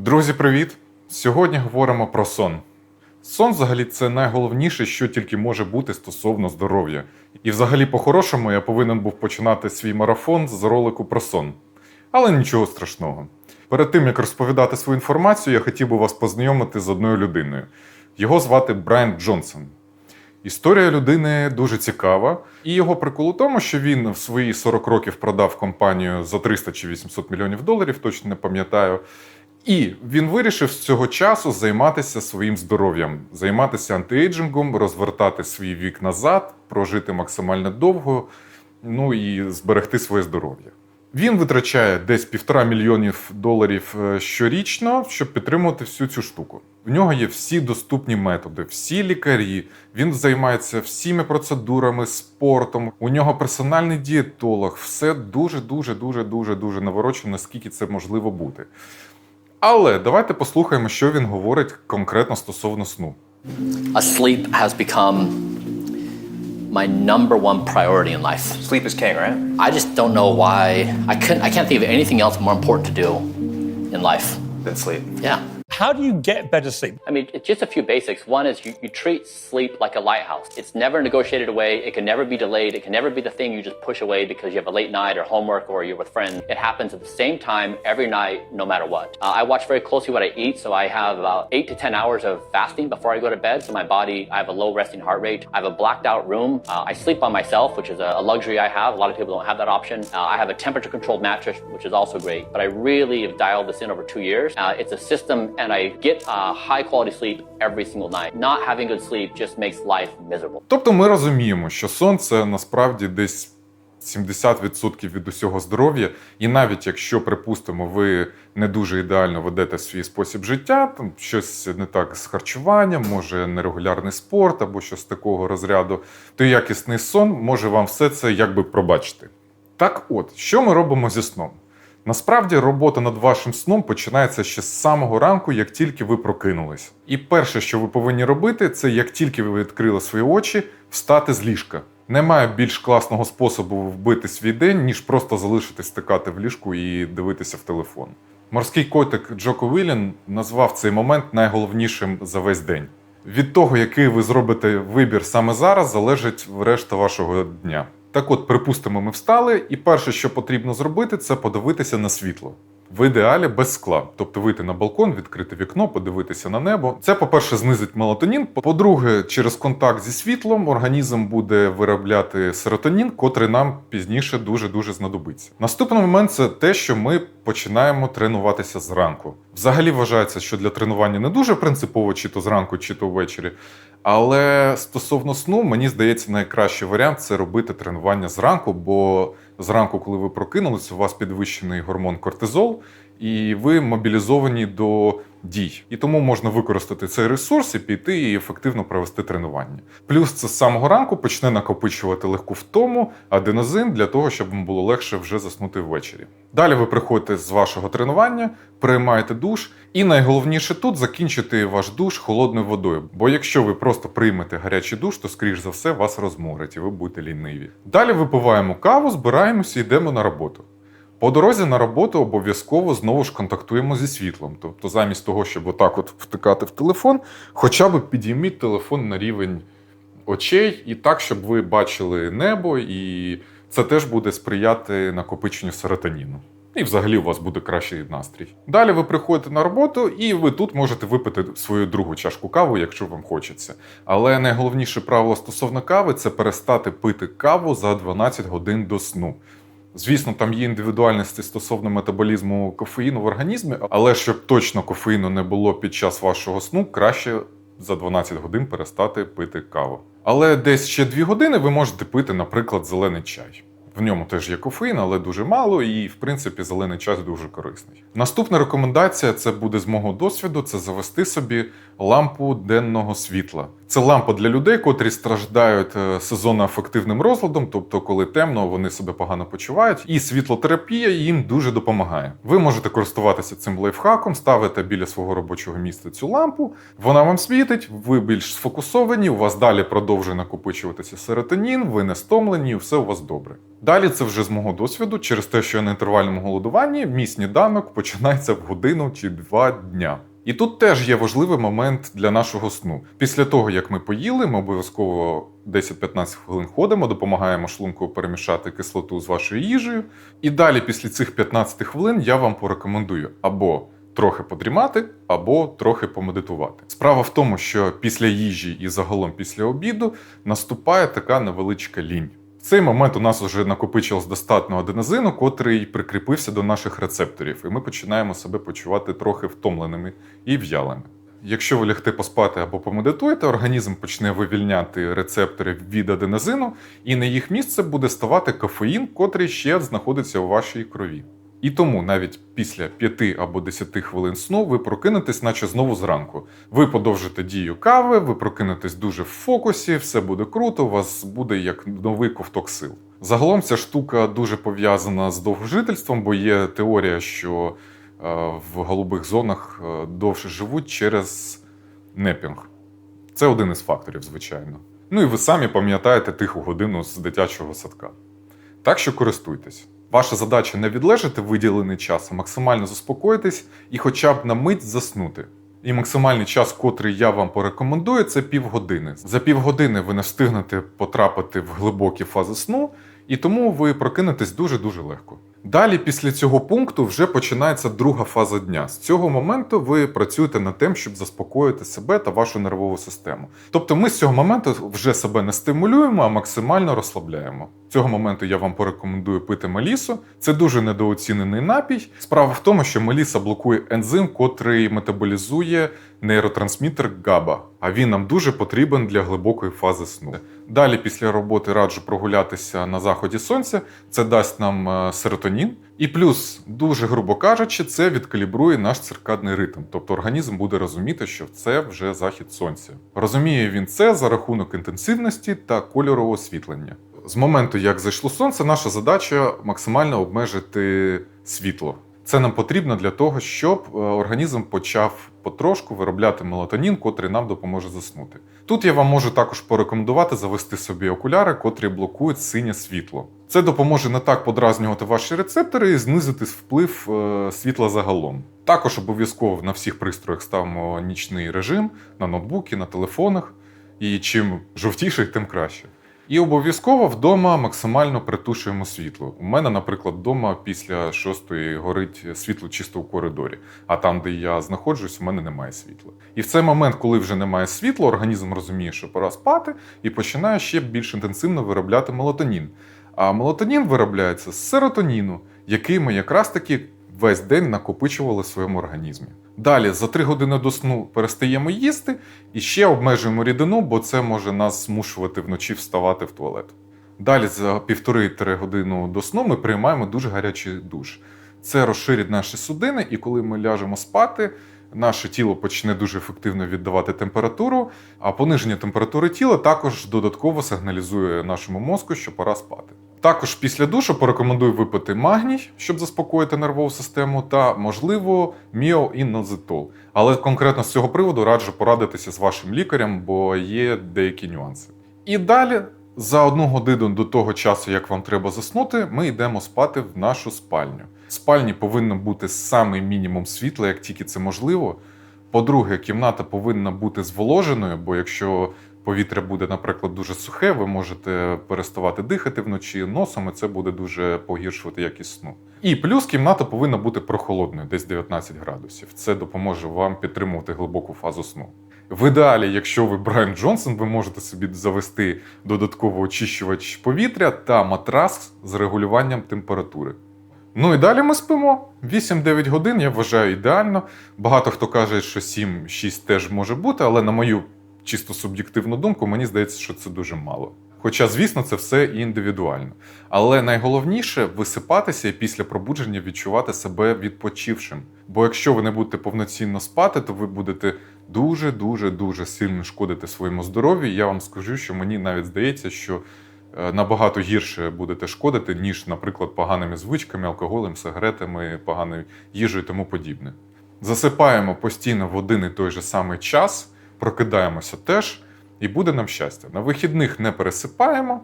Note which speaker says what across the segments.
Speaker 1: Друзі, привіт! Сьогодні говоримо про сон. Сон, взагалі, це найголовніше, що тільки може бути стосовно здоров'я. І, взагалі, по-хорошому, я повинен був починати свій марафон з ролику про сон. Але нічого страшного. Перед тим як розповідати свою інформацію, я хотів би вас познайомити з одною людиною. Його звати Брайан Джонсон. Історія людини дуже цікава, і його прикол у тому, що він в свої 40 років продав компанію за 300 чи 800 мільйонів доларів, точно не пам'ятаю. І він вирішив з цього часу займатися своїм здоров'ям, займатися антиейджингом, розвертати свій вік назад, прожити максимально довго, ну і зберегти своє здоров'я. Він витрачає десь півтора мільйонів доларів е, щорічно, щоб підтримувати всю цю штуку. В нього є всі доступні методи, всі лікарі. Він займається всіми процедурами, спортом. У нього персональний дієтолог. Все дуже, дуже, дуже, дуже, дуже наворочено, наскільки це можливо бути. Але давайте послухаємо, що він говорить конкретно стосовно сну.
Speaker 2: A sleep has become my number one priority in life.
Speaker 3: Sleep is king, right?
Speaker 2: I just don't know why I couldn't I can't think of anything else more important to do in life.
Speaker 3: than sleep.
Speaker 2: Yeah.
Speaker 4: How do you get better sleep?
Speaker 2: I mean, it's just a few basics. One is you, you treat sleep like a lighthouse. It's never negotiated away. It can never be delayed. It can never be the thing you just push away because you have a late night or homework or you're with friends. It happens at the same time every night, no matter what. Uh, I watch very closely what I eat, so I have about eight to 10 hours of fasting before I go to bed. So my body, I have a low resting heart rate. I have a blacked out room. Uh, I sleep by myself, which is a, a luxury I have. A lot of people don't have that option. Uh, I have a temperature controlled mattress, which is also great. But I really have dialed this in over two years. Uh, it's a system, and I get uh, high quality sleep every single night. Not having good sleep just makes life miserable.
Speaker 1: Тобто ми розуміємо, що сон це насправді десь 70% від усього здоров'я, і навіть якщо, припустимо, ви не дуже ідеально ведете свій спосіб життя, там щось не так з харчуванням, може нерегулярний спорт або щось такого розряду, то якісний сон може вам все це якби пробачити. Так от, що ми робимо зі сном? Насправді робота над вашим сном починається ще з самого ранку, як тільки ви прокинулись. І перше, що ви повинні робити, це як тільки ви відкрили свої очі, встати з ліжка. Немає більш класного способу вбити свій день, ніж просто залишитись стикати в ліжку і дивитися в телефон. Морський котик Джоко Віллін назвав цей момент найголовнішим за весь день. Від того, який ви зробите вибір саме зараз, залежить решта вашого дня. Так от, припустимо, ми встали, і перше, що потрібно зробити, це подивитися на світло. В ідеалі без скла, тобто вийти на балкон, відкрити вікно, подивитися на небо. Це, по-перше, знизить мелатонін. По-друге, через контакт зі світлом організм буде виробляти серотонін, котрий нам пізніше дуже дуже знадобиться. Наступний момент це те, що ми починаємо тренуватися зранку. Взагалі вважається, що для тренування не дуже принципово, чи то зранку, чи то ввечері. Але стосовно сну, мені здається, найкращий варіант це робити тренування зранку, бо зранку, коли ви прокинулись, у вас підвищений гормон кортизол, і ви мобілізовані до дій. І тому можна використати цей ресурс і піти і ефективно провести тренування. Плюс це з самого ранку почне накопичувати легку втому, аденозин для того, щоб вам було легше вже заснути ввечері. Далі ви приходите з вашого тренування, приймаєте душ, і найголовніше тут закінчити ваш душ холодною водою. Бо якщо ви просто приймете гарячий душ, то скоріш за все вас розморить і ви будете ліниві. Далі випиваємо каву, збираємося і йдемо на роботу. По дорозі на роботу обов'язково знову ж контактуємо зі світлом. Тобто, замість того, щоб отак от втикати в телефон, хоча б підійміть телефон на рівень очей і так, щоб ви бачили небо, і це теж буде сприяти накопиченню серотоніну. І взагалі у вас буде кращий настрій. Далі ви приходите на роботу, і ви тут можете випити свою другу чашку кави, якщо вам хочеться. Але найголовніше правило стосовно кави це перестати пити каву за 12 годин до сну. Звісно, там є індивідуальності стосовно метаболізму кофеїну в організмі, але щоб точно кофеїну не було під час вашого сну, краще за 12 годин перестати пити каву. Але десь ще 2 години ви можете пити, наприклад, зелений чай. В ньому теж є кофеїн, але дуже мало, і в принципі зелений чай дуже корисний. Наступна рекомендація це буде з мого досвіду: це завести собі лампу денного світла. Це лампа для людей, котрі страждають е, сезонно-афективним розладом, тобто, коли темно, вони себе погано почувають, і світлотерапія їм дуже допомагає. Ви можете користуватися цим лайфхаком, ставите біля свого робочого місця цю лампу, вона вам світить, ви більш сфокусовані, у вас далі продовжує накопичуватися серотонін, ви не стомлені, все у вас добре. Далі це вже з мого досвіду, через те, що я на інтервальному голодуванні, мій сніданок починається в годину чи два дня. І тут теж є важливий момент для нашого сну. Після того, як ми поїли, ми обов'язково 10-15 хвилин ходимо, допомагаємо шлунку перемішати кислоту з вашою їжею. І далі, після цих 15 хвилин, я вам порекомендую або трохи подрімати, або трохи помедитувати. Справа в тому, що після їжі і загалом після обіду наступає така невеличка лінь. В цей момент у нас вже накопичилось достатньо аденозину, котрий прикріпився до наших рецепторів, і ми починаємо себе почувати трохи втомленими і в'ялими. Якщо ви лягте поспати або помедитуєте, організм почне вивільняти рецептори від аденозину, і на їх місце буде ставати кофеїн, котрий ще знаходиться у вашій крові. І тому навіть після 5 або 10 хвилин сну ви прокинетесь, наче знову зранку. Ви подовжите дію кави, ви прокинетесь дуже в фокусі, все буде круто, у вас буде як новий ковток сил. Загалом ця штука дуже пов'язана з довгожительством, бо є теорія, що е, в голубих зонах е, довше живуть через непінг. Це один із факторів, звичайно. Ну і ви самі пам'ятаєте тиху годину з дитячого садка. Так що користуйтесь. Ваша задача не відлежати виділений час, а максимально заспокоїтись і хоча б на мить заснути. І максимальний час, котрий я вам порекомендую, це півгодини. За півгодини ви не встигнете потрапити в глибокі фази сну, і тому ви прокинетесь дуже-дуже легко. Далі, після цього пункту, вже починається друга фаза дня. З цього моменту ви працюєте над тим, щоб заспокоїти себе та вашу нервову систему. Тобто, ми з цього моменту вже себе не стимулюємо, а максимально розслабляємо. Цього моменту я вам порекомендую пити мелісу. Це дуже недооцінений напій. Справа в тому, що меліса блокує ензим, котрий метаболізує нейротрансмітер GABA, а він нам дуже потрібен для глибокої фази сну. Далі, після роботи, раджу прогулятися на заході сонця. Це дасть нам е, серотонін. І плюс, дуже грубо кажучи, це відкалібрує наш циркадний ритм. Тобто організм буде розуміти, що це вже захід сонця. Розуміє він це за рахунок інтенсивності та кольорового освітлення. З моменту, як зайшло сонце, наша задача максимально обмежити світло. Це нам потрібно для того, щоб е, організм почав потрошку виробляти мелатонін, котрий нам допоможе заснути. Тут я вам можу також порекомендувати завести собі окуляри, котрі блокують синє світло. Це допоможе не так подразнювати ваші рецептори і знизити вплив е, світла загалом. Також обов'язково на всіх пристроях ставимо нічний режим на ноутбуки, на телефонах. І чим жовтіший, тим краще. І обов'язково вдома максимально притушуємо світло. У мене, наприклад, вдома після шостої горить світло чисто в коридорі, а там, де я знаходжусь, у мене немає світла. І в цей момент, коли вже немає світла, організм розуміє, що пора спати, і починає ще більш інтенсивно виробляти мелатонін. А мелатонін виробляється з серотоніну, який ми якраз таки весь день накопичували в своєму організмі. Далі за 3 години до сну перестаємо їсти і ще обмежуємо рідину, бо це може нас змушувати вночі вставати в туалет. Далі за півтори-три години до сну ми приймаємо дуже гарячий душ. Це розширить наші судини, і коли ми ляжемо спати, наше тіло почне дуже ефективно віддавати температуру, а пониження температури тіла також додатково сигналізує нашому мозку, що пора спати. Також після душу порекомендую випити магній, щоб заспокоїти нервову систему, та, можливо, міоінозитол. Але конкретно з цього приводу раджу порадитися з вашим лікарем, бо є деякі нюанси. І далі, за одну годину до того часу, як вам треба заснути, ми йдемо спати в нашу спальню. В спальні повинно бути самий мінімум світла, як тільки це можливо. По-друге, кімната повинна бути зволоженою, бо якщо повітря буде, наприклад, дуже сухе, ви можете переставати дихати вночі носом, і це буде дуже погіршувати якість сну. І плюс кімната повинна бути прохолодною, десь 19 градусів. Це допоможе вам підтримувати глибоку фазу сну. В ідеалі, якщо ви Брайан Джонсон, ви можете собі завести додатковий очищувач повітря та матрас з регулюванням температури. Ну і далі ми спимо. 8-9 годин, я вважаю ідеально. Багато хто каже, що 7-6 теж може бути, але на мою чисто суб'єктивну думку, мені здається, що це дуже мало. Хоча, звісно, це все індивідуально. Але найголовніше висипатися і після пробудження відчувати себе відпочившим. Бо якщо ви не будете повноцінно спати, то ви будете дуже, дуже, дуже сильно шкодити своєму здоров'ю. Я вам скажу, що мені навіть здається, що е, набагато гірше будете шкодити, ніж, наприклад, поганими звичками, алкоголем, сигаретами, поганою їжею і тому подібне. Засипаємо постійно в один і той же самий час, прокидаємося теж, і буде нам щастя. На вихідних не пересипаємо,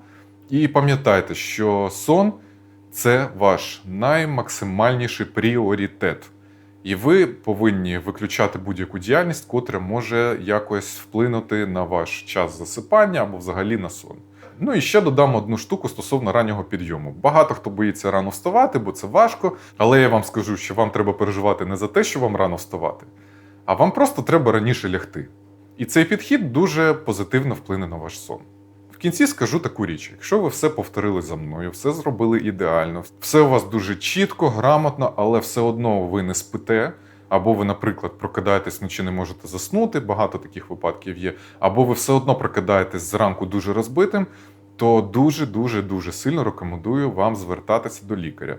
Speaker 1: І пам'ятайте, що сон це ваш наймаксимальніший пріоритет. І ви повинні виключати будь-яку діяльність, котра може якось вплинути на ваш час засипання або взагалі на сон. Ну і ще додам одну штуку стосовно раннього підйому. Багато хто боїться рано вставати, бо це важко. Але я вам скажу, що вам треба переживати не за те, що вам рано вставати, а вам просто треба раніше лягти. І цей підхід дуже позитивно вплине на ваш сон. В кінці скажу таку річ: якщо ви все повторили за мною, все зробили ідеально, все у вас дуже чітко, грамотно, але все одно ви не спите. Або ви, наприклад, прокидаєтесь вночі, не можете заснути, багато таких випадків є, або ви все одно прокидаєтесь зранку дуже розбитим, то дуже, дуже, дуже сильно рекомендую вам звертатися до лікаря.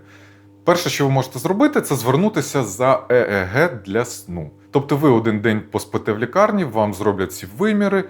Speaker 1: Перше, що ви можете зробити, це звернутися за ЕЕГ для сну. Тобто ви один день поспите в лікарні, вам зроблять ці виміри,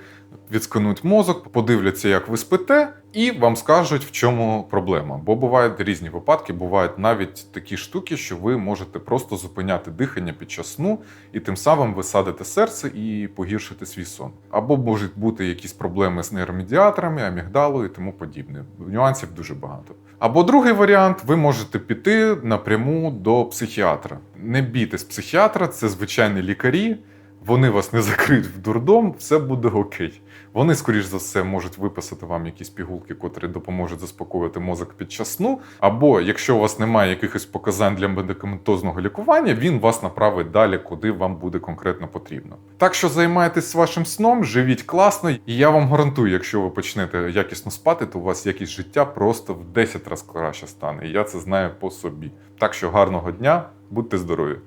Speaker 1: відсканують мозок, подивляться, як ви спите, і вам скажуть, в чому проблема. Бо бувають різні випадки, бувають навіть такі штуки, що ви можете просто зупиняти дихання під час сну, і тим самим ви садите серце і погіршите свій сон. Або можуть бути якісь проблеми з нейромедіаторами, амігдалою і тому подібне. Нюансів дуже багато. Або другий варіант, ви можете піти напряму до психіатра. Не бійтесь психіатра, це звичайні лікарі. Вони вас не закриють в дурдом, все буде окей. Вони, скоріш за все, можуть виписати вам якісь пігулки, котрі допоможуть заспокоїти мозок під час сну. Або якщо у вас немає якихось показань для медикаментозного лікування, він вас направить далі, куди вам буде конкретно потрібно. Так що займайтесь вашим сном, живіть класно, і я вам гарантую, якщо ви почнете якісно спати, то у вас якість життя просто в 10 разів краще стане. І я це знаю по собі. Так що гарного дня, будьте здорові!